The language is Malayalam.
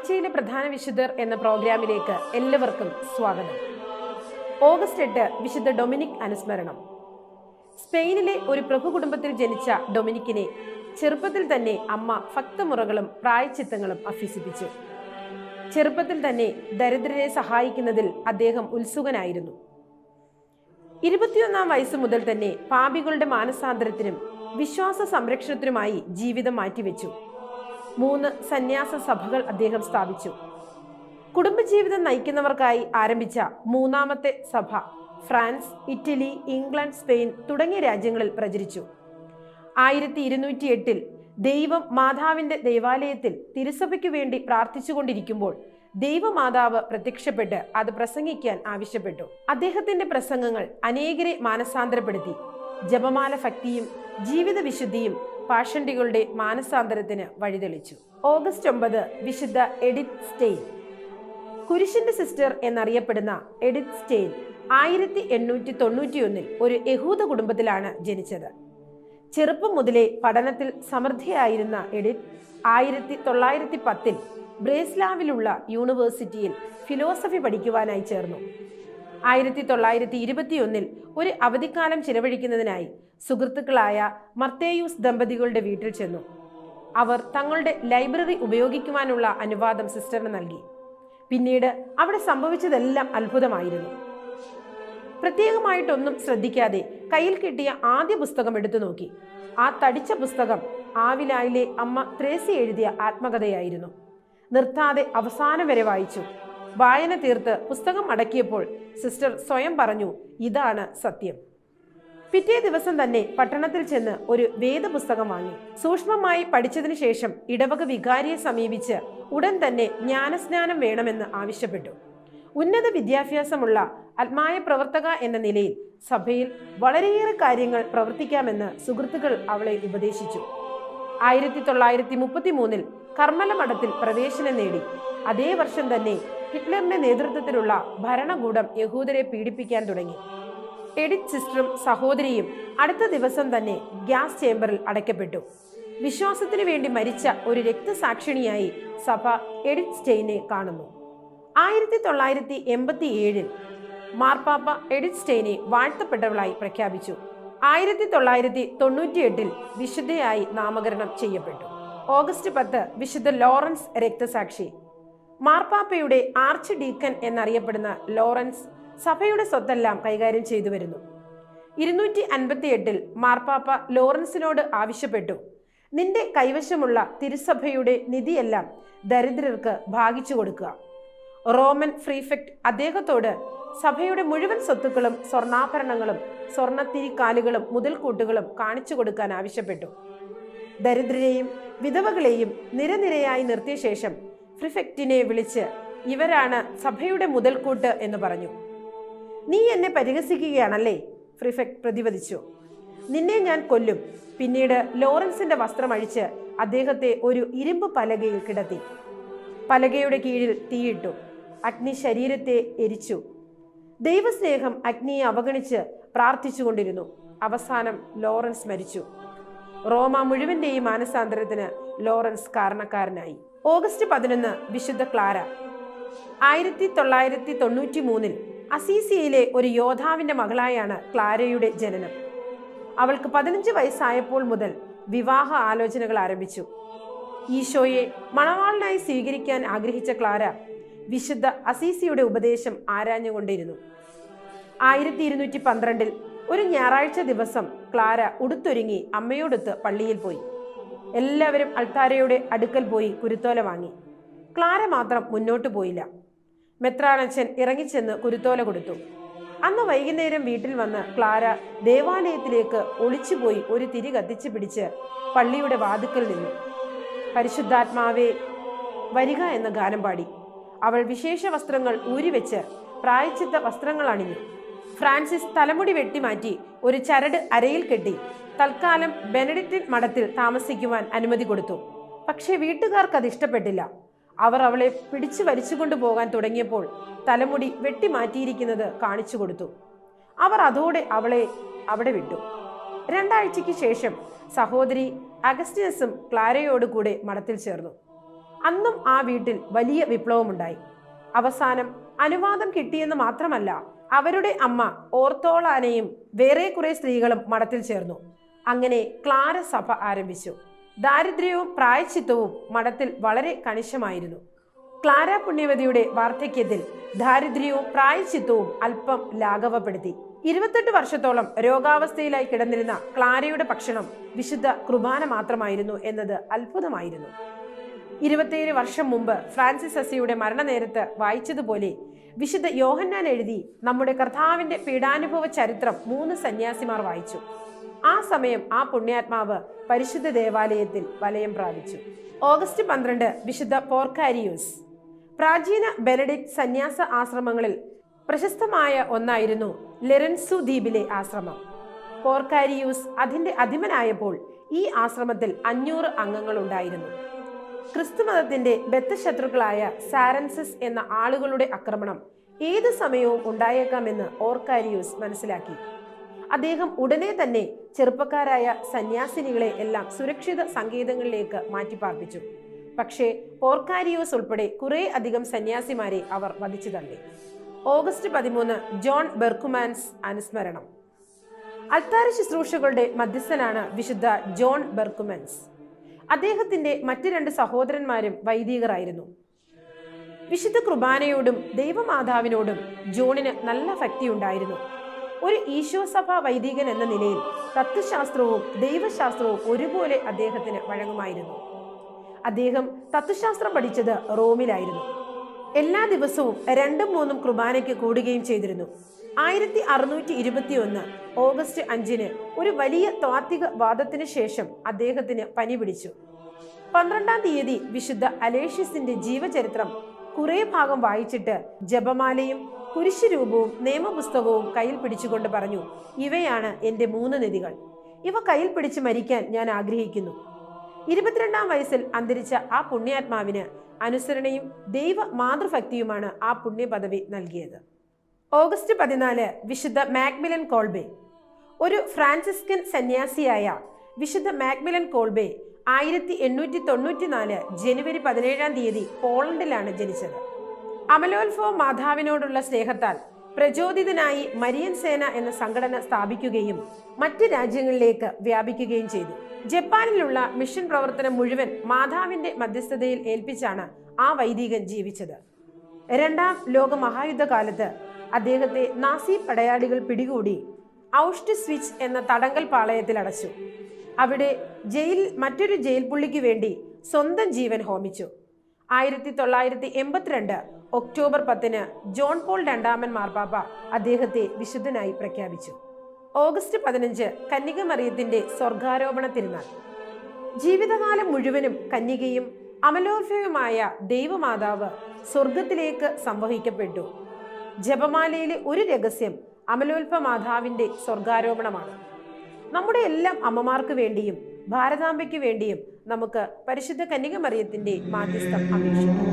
ആഴ്ചയിലെ പ്രധാന വിശുദ്ധർ എന്ന പ്രോഗ്രാമിലേക്ക് എല്ലാവർക്കും സ്വാഗതം. ഓഗസ്റ്റ് എട്ട് വിശുദ്ധ ഡൊമിനിക് അനുസ്മരണം. സ്പെയിനിലെ ഒരു പ്രഭു കുടുംബത്തിൽ ജനിച്ച ഡൊമിനിക്കിനെ ചെറുപ്പത്തിൽ തന്നെ അമ്മ ഭക്തമുറകളും പ്രായച്ചിത്തങ്ങളും അഭ്യസിപ്പിച്ചു. ചെറുപ്പത്തിൽ തന്നെ ദരിദ്രരെ സഹായിക്കുന്നതിൽ അദ്ദേഹം ഉത്സുകനായിരുന്നു. ഇരുപത്തിയൊന്നാം വയസ്സ് മുതൽ തന്നെ പാപികളുടെ മാനസാന്തരത്തിനും വിശ്വാസ സംരക്ഷണത്തിനുമായി ജീവിതം മാറ്റിവെച്ചു. മൂന്ന് സന്യാസ സഭകൾ അദ്ദേഹം സ്ഥാപിച്ചു. കുടുംബജീവിതം നയിക്കുന്നവർക്കായി ആരംഭിച്ച മൂന്നാമത്തെ സഭ ഫ്രാൻസ് ഇറ്റലി ഇംഗ്ലണ്ട് സ്പെയിൻ തുടങ്ങിയ രാജ്യങ്ങളിൽ പ്രചരിച്ചു. ആയിരത്തി ഇരുന്നൂറ്റി എട്ടിൽ ദൈവം മാതാവിന്റെ ദൈവാലയത്തിൽ തിരുസഭയ്ക്കു വേണ്ടി പ്രാർത്ഥിച്ചുകൊണ്ടിരിക്കുമ്പോൾ ദൈവമാതാവ് പ്രത്യക്ഷപ്പെട്ട് അത് പ്രസംഗിക്കാൻ ആവശ്യപ്പെട്ടു. അദ്ദേഹത്തിന്റെ പ്രസംഗങ്ങൾ അനേകരെ മാനസാന്തരപ്പെടുത്തി. ജപമാല ഭക്തിയും ജീവിത വിശുദ്ധിയും പാഷണ്ടികളുടെ മാനസാന്തരത്തിന് വഴിതെളിച്ചു. ഓഗസ്റ്റ് ഒമ്പത് വിശുദ്ധ എഡിറ്റ് സ്റ്റെയിൻ. കുരിശിന്റെ സിസ്റ്റർ എന്നറിയപ്പെടുന്ന എഡിറ്റ് സ്റ്റെയിൻ ആയിരത്തി എണ്ണൂറ്റി തൊണ്ണൂറ്റിയൊന്നിൽ ഒരു യഹൂദ കുടുംബത്തിലാണ് ജനിച്ചത്. ചെറുപ്പം മുതലേ പഠനത്തിൽ സമൃദ്ധിയായിരുന്ന എഡിറ്റ് ആയിരത്തി തൊള്ളായിരത്തി പത്തിൽ ബ്രേസ്ലാവിലുള്ള യൂണിവേഴ്സിറ്റിയിൽ ഫിലോസഫി പഠിക്കുവാനായി ചേർന്നു. ആയിരത്തി തൊള്ളായിരത്തി ഇരുപത്തിയൊന്നിൽ ഒരു അവധിക്കാലം ചിലവഴിക്കുന്നതിനായി സുഹൃത്തുക്കളായ മർത്തേയൂസ് ദമ്പതികളുടെ വീട്ടിൽ ചെന്നു. അവർ തങ്ങളുടെ ലൈബ്രറി ഉപയോഗിക്കുവാനുള്ള അനുവാദം സിസ്റ്ററിന് നൽകി. പിന്നീട് അവിടെ സംഭവിച്ചതെല്ലാം അത്ഭുതമായിരുന്നു. പ്രത്യേകമായിട്ടൊന്നും ശ്രദ്ധിക്കാതെ കയ്യിൽ കിട്ടിയ ആദ്യ പുസ്തകം എടുത്തു നോക്കി. ആ തടിച്ച പുസ്തകം ആവിലായിലെ അമ്മ ത്രേസി എഴുതിയ ആത്മകഥയായിരുന്നു. നിർത്താതെ അവസാനം വരെ വായിച്ചു. വായന തീർത്ത് പുസ്തകം അടക്കിയപ്പോൾ സിസ്റ്റർ സ്വയം പറഞ്ഞു ഇതാണ് സത്യം. പിറ്റേ ദിവസം തന്നെ പട്ടണത്തിൽ ചെന്ന് ഒരു വേദപുസ്തകം വാങ്ങി. സൂക്ഷ്മമായി പഠിച്ചതിനു ശേഷം ഇടവക വികാരിയെ സമീപിച്ച് ഉടൻ തന്നെ ജ്ഞാനസ്നാനം വേണമെന്ന് ആവശ്യപ്പെട്ടു. ഉന്നത വിദ്യാഭ്യാസമുള്ള ആത്മായ പ്രവർത്തക എന്ന നിലയിൽ സഭയിൽ വളരെയേറെ കാര്യങ്ങൾ പ്രവർത്തിക്കാമെന്ന് സുഹൃത്തുക്കൾ അവളെ ഉപദേശിച്ചു. ആയിരത്തി തൊള്ളായിരത്തി മുപ്പത്തി മൂന്നിൽ കർമ്മല മഠത്തിൽ പ്രവേശനം നേടി. അതേ വർഷം തന്നെ ഹിറ്റ്ലറിന്റെ നേതൃത്വത്തിലുള്ള ഭരണകൂടം യഹൂദരെ പീഡിപ്പിക്കാൻ തുടങ്ങി. എഡിറ്റ് സിസ്റ്ററും സഹോദരിയും അടുത്ത ദിവസം തന്നെ ഗ്യാസ് ചേംബറിൽ അടയ്ക്കപ്പെട്ടു. വിശ്വാസത്തിനു വേണ്ടി മരിച്ച ഒരു രക്തസാക്ഷിണിയായി സഭ എഡിറ്റ് സ്റ്റെയിനെ കാണുന്നു. ആയിരത്തി തൊള്ളായിരത്തി എൺപത്തി ഏഴിൽ മാർപ്പാപ്പ എഡിറ്റ് സ്റ്റെയിനെ വാഴ്ത്തപ്പെട്ടവളായി പ്രഖ്യാപിച്ചു. ആയിരത്തി തൊള്ളായിരത്തി തൊണ്ണൂറ്റിയെട്ടിൽ വിശുദ്ധയായി നാമകരണം ചെയ്യപ്പെട്ടു. ഓഗസ്റ്റ് പത്ത് വിശുദ്ധ ലോറൻസ് രക്തസാക്ഷി. മാർപ്പാപ്പയുടെ ആർച്ച് ഡീക്കൻ എന്നറിയപ്പെടുന്ന ലോറൻസ് സഭയുടെ സ്വത്തെല്ലാം കൈകാര്യം ചെയ്തു വരുന്നു. ഇരുന്നൂറ്റി അൻപത്തി എട്ടിൽ മാർപ്പാപ്പ ലോറൻസിനോട് ആവശ്യപ്പെട്ടു. നിന്റെ കൈവശമുള്ള തിരുസഭയുടെ നിധിയെല്ലാം ദരിദ്രർക്ക് ഭാഗിച്ചു കൊടുക്കുക. റോമൻ ഫ്രീഫെക്ട് അദ്ദേഹത്തോട് സഭയുടെ മുഴുവൻ സ്വത്തുക്കളും സ്വർണാഭരണങ്ങളും സ്വർണത്തിരിക്കാലുകളും മുതൽക്കൂട്ടുകളും കാണിച്ചു കൊടുക്കാൻ ആവശ്യപ്പെട്ടു. ദരിദ്രരെയും വിധവകളെയും നിരനിരയായി നിർത്തിയ ശേഷം പ്രിഫെക്റ്റിനെ വിളിച്ച് ഇവരാണ് സഭയുടെ മുതൽക്കൂട്ട് എന്ന് പറഞ്ഞു. നീ എന്നെ പരിഹസിക്കുകയാണല്ലേ? ഫ്രിഫെക്ട് പ്രതിവദിച്ചു. നിന്നെ ഞാൻ കൊല്ലും. പിന്നീട് ലോറൻസിന്റെ വസ്ത്രം അഴിച്ച് അദ്ദേഹത്തെ ഒരു ഇരുമ്പ് പലകയിൽ കിടത്തി. പലകയുടെ കീഴിൽ തീയിട്ടു. അഗ്നി ശരീരത്തെ എരിച്ചു. ദൈവസ്നേഹം അഗ്നിയെ അവഗണിച്ച് പ്രാർത്ഥിച്ചുകൊണ്ടിരുന്നു. അവസാനം ലോറൻസ് മരിച്ചു. റോമ മുഴുവന്റെയും മാനസാന്തരത്തിന് ലോറൻസ് കാരണക്കാരനായി. ഓഗസ്റ്റ് പതിനൊന്ന് വിശുദ്ധ ക്ലാര. ആയിരത്തി തൊള്ളായിരത്തി തൊണ്ണൂറ്റി മൂന്നിൽ അസീസിയയിലെ ഒരു യോദ്ധാവിന്റെ മകളായാണ് ക്ലാരയുടെ ജനനം. അവൾക്ക് പതിനഞ്ച് വയസ്സായപ്പോൾ മുതൽ വിവാഹ ആലോചനകൾ ആരംഭിച്ചു. ഈശോയെ മണവാളനായി സ്വീകരിക്കാൻ ആഗ്രഹിച്ച ക്ലാര വിശുദ്ധ അസീസിയുടെ ഉപദേശം ആരാഞ്ഞുകൊണ്ടിരുന്നു. ആയിരത്തി ഇരുന്നൂറ്റി പന്ത്രണ്ടിൽ ഒരു ഞായറാഴ്ച ദിവസം ക്ലാര ഉടുത്തൊരുങ്ങി അമ്മയോടൊത്ത് പള്ളിയിൽ പോയി. എല്ലാവരും അൾത്താരയുടെ അടുക്കൽ പോയി കുരുത്തോല വാങ്ങി. ക്ലാര മാത്രം മുന്നോട്ട് പോയില്ല. മെത്രാണച്ചൻ ഇറങ്ങിച്ചെന്ന് കുരുത്തോല കൊടുത്തു. അന്ന് വൈകുന്നേരം വീട്ടിൽ വന്ന് ക്ലാര ദേവാലയത്തിലേക്ക് ഒളിച്ചുപോയി ഒരു തിരി കത്തിച്ചു പിടിച്ച് പള്ളിയുടെ വാതുക്കൽ നിന്നു. പരിശുദ്ധാത്മാവേ വരിക എന്ന ഗാനം പാടി. അവൾ വിശേഷ വസ്ത്രങ്ങൾ ഊരിവെച്ച് പ്രായച്ചിത്ത വസ്ത്രങ്ങൾ അണിഞ്ഞു. ഫ്രാൻസിസ് തലമുടി വെട്ടിമാറ്റി ഒരു ചരട് അരയിൽ കെട്ടി. തൽക്കാലം ബെനഡിക്റ്റിൻ മഠത്തിൽ താമസിക്കുവാൻ അനുമതി കൊടുത്തു. പക്ഷേ വീട്ടുകാർക്ക് അത് ഇഷ്ടപ്പെട്ടില്ല. അവർ അവളെ പിടിച്ചു വലിച്ചുകൊണ്ടു പോകാൻ തുടങ്ങിയപ്പോൾ തലമുടി വെട്ടിമാറ്റിയിരിക്കുന്നത് കാണിച്ചു കൊടുത്തു. അവർ അതോടെ അവളെ അവിടെ വിട്ടു. രണ്ടാഴ്ചയ്ക്ക് ശേഷം സഹോദരി അഗസ്റ്റിനസും ക്ലാരയോട് കൂടെ മഠത്തിൽ ചേർന്നു. അന്നും ആ വീട്ടിൽ വലിയ വിപ്ലവമുണ്ടായി. അവസാനം അനുവാദം കിട്ടിയെന്ന് മാത്രമല്ല അവരുടെ അമ്മ ഓർത്തോളാനയും വേറെ കുറെ സ്ത്രീകളും മഠത്തിൽ ചേർന്നു. അങ്ങനെ ക്ലാര സഭ ആരംഭിച്ചു. ദാരിദ്ര്യവും പ്രായച്ചിത്തവും മഠത്തിൽ വളരെ കണിശമായിരുന്നു. ക്ലാര പുണ്യവതിയുടെ വാർദ്ധക്യത്തിൽ ദാരിദ്ര്യവും പ്രായച്ചിത്തവും അല്പം ലാഘവപ്പെടുത്തി. ഇരുപത്തെട്ട് വർഷത്തോളം രോഗാവസ്ഥയിലായി കിടന്നിരുന്ന ക്ലാരയുടെ ഭക്ഷണം വിശുദ്ധ കുർബാന മാത്രമായിരുന്നു എന്നത് അത്ഭുതമായിരുന്നു. ഇരുപത്തിയേഴ് വർഷം മുമ്പ് ഫ്രാൻസിസ് അസിയുടെ മരണനേരത്ത് വായിച്ചതുപോലെ വിശുദ്ധ യോഹന്നാൻ എഴുതി നമ്മുടെ കർത്താവിന്റെ പീഡാനുഭവ ചരിത്രം മൂന്ന് സന്യാസിമാർ വായിച്ചു. ആ സമയം ആ പുണ്യാത്മാവ് പരിശുദ്ധ ദേവാലയത്തിൽ വലയം പ്രാപിച്ചു. ഓഗസ്റ്റ് പന്ത്രണ്ട് വിശുദ്ധ പോർക്കാരിയൂസ്. പ്രാചീന ബെനഡിക്ട് സന്യാസ ആശ്രമങ്ങളിൽ പ്രശസ്തമായ ഒന്നായിരുന്നു ലെറൻസു ദ്വീപിലെ ആശ്രമം. പോർക്കാരിയൂസ് അതിന്റെ അധിപനായപ്പോൾ ഈ ആശ്രമത്തിൽ അഞ്ഞൂറ് അംഗങ്ങൾ ഉണ്ടായിരുന്നു. ക്രിസ്തുമതത്തിന്റെ ബദ്ധശത്രുക്കളായ സാരൻസിസ് എന്ന ആളുകളുടെ ആക്രമണം ഏത് സമയവും ഉണ്ടായേക്കാമെന്ന് ഓർക്കാരിയൂസ് മനസ്സിലാക്കി. അദ്ദേഹം ഉടനെ തന്നെ ചെറുപ്പക്കാരായ സന്യാസിനികളെ എല്ലാം സുരക്ഷിത സങ്കേതങ്ങളിലേക്ക് മാറ്റിപ്പാർപ്പിച്ചു പക്ഷേ പോർക്കാരിയോസ് ഉൾപ്പെടെ കുറെ അധികം സന്യാസിമാരെ അവർ വധിച്ചു തള്ളി. ഓഗസ്റ്റ് പതിമൂന്ന് ജോൺ ബെർക്കുമാൻസ് അനുസ്മരണം. അൽത്താര ശുശ്രൂഷകളുടെ മധ്യസ്ഥനാണ് വിശുദ്ധ ജോൺ ബെർക്കുമൻസ്. അദ്ദേഹത്തിന്റെ മറ്റ് രണ്ട് സഹോദരന്മാരും വൈദികരായിരുന്നു. വിശുദ്ധ കുർബാനയോടും ദൈവമാതാവിനോടും ജോണിന് നല്ല ഭക്തിയുണ്ടായിരുന്നു. ഒരു ഈശോസഭ വൈദികൻ എന്ന നിലയിൽ തത്വശാസ്ത്രവും ദൈവശാസ്ത്രവും ഒരുപോലെ അദ്ദേഹത്തിന് വഴങ്ങുമായിരുന്നു. അദ്ദേഹം തത്വശാസ്ത്രം പഠിച്ചത് റോമിലായിരുന്നു. എല്ലാ ദിവസവും രണ്ടും മൂന്നും കുർബാനയ്ക്ക് കൂടുകയും ചെയ്തിരുന്നു. ആയിരത്തി അറുന്നൂറ്റി ഇരുപത്തി ഒന്ന് ഓഗസ്റ്റ് അഞ്ചിന് ഒരു വലിയ താത്വിക വാദത്തിന് ശേഷം അദ്ദേഹത്തിന് പനി പിടിച്ചു. പന്ത്രണ്ടാം തീയതി വിശുദ്ധ അലേഷ്യസിന്റെ ജീവചരിത്രം കുറെ ഭാഗം വായിച്ചിട്ട് ജപമാലയും കുരിശുരൂപവും നിയമപുസ്തകവും കയ്യിൽ പിടിച്ചുകൊണ്ട് പറഞ്ഞു ഇവയാണ് എന്റെ മൂന്ന് നിധികൾ. ഇവ കയ്യിൽ പിടിച്ച് മരിക്കാൻ ഞാൻ ആഗ്രഹിക്കുന്നു. ഇരുപത്തിരണ്ടാം വയസ്സിൽ അന്തരിച്ച ആ പുണ്യാത്മാവിന് അനുസരണയും ദൈവ മാതൃഭക്തിയുമാണ് ആ പുണ്യപദവി നൽകിയത്. ഓഗസ്റ്റ് പതിനാല് വിശുദ്ധ മാക്മിലൻ കോൾബെ. ഒരു ഫ്രാൻസിസ്കൻ സന്യാസിയായ വിശുദ്ധ മാക്മിലൻ കോൾബെ ആയിരത്തി എണ്ണൂറ്റി തൊണ്ണൂറ്റി നാല് ജനുവരി പതിനേഴാം തീയതി പോളണ്ടിലാണ് ജനിച്ചത്. അമലോത്ഭവ മാതാവിനോടുള്ള സ്നേഹത്താൽ പ്രചോദിതനായി മരിയൻ സേന എന്ന സംഘടന സ്ഥാപിക്കുകയും മറ്റ് രാജ്യങ്ങളിലേക്ക് വ്യാപിക്കുകയും ചെയ്തു. ജപ്പാനിലുള്ള മിഷൻ പ്രവർത്തനം മുഴുവൻ മാതാവിന്റെ മധ്യസ്ഥതയിൽ ഏൽപ്പിച്ചാണ് ആ വൈദികൻ ജീവിച്ചത്. രണ്ടാം ലോക മഹായുദ്ധകാലത്ത് അദ്ദേഹത്തെ നാസി പടയാളികൾ പിടികൂടി ഔഷ്ട് സ്വിച്ച് എന്ന തടങ്കൽ പാളയത്തിൽ അടച്ചു. അവിടെ ജയിൽ മറ്റൊരു ജയിൽ പുള്ളിക്ക് വേണ്ടി സ്വന്തം ജീവൻ ഹോമിച്ചു. ആയിരത്തി തൊള്ളായിരത്തി എൺപത്തിരണ്ട് ഒക്ടോബർ പത്തിന് ജോൺ പോൾ രണ്ടാമൻ മാർപ്പാപ്പ അദ്ദേഹത്തെ വിശുദ്ധനായി പ്രഖ്യാപിച്ചു. ഓഗസ്റ്റ് പതിനഞ്ച് കന്യക മറിയത്തിന്റെ സ്വർഗാരോപണ തിരുനാൾ. ജീവിതകാലം മുഴുവനും കന്യകയും അമലോർഫയുമായ ദൈവമാതാവ് സ്വർഗത്തിലേക്ക് സംവഹിക്കപ്പെട്ടു. ജപമാലയിലെ ഒരു രഹസ്യം അമലോൽപ മാതാവിന്റെ സ്വർഗാരോപണമാണ്. നമ്മുടെ എല്ലാം അമ്മമാർക്ക് വേണ്ടിയും ഭാരതാംബയ്ക്ക് വേണ്ടിയും നമുക്ക് പരിശുദ്ധ കന്യക മറിയത്തിന്റെ മാധ്യസ്ഥം അപേക്ഷിക്കാം.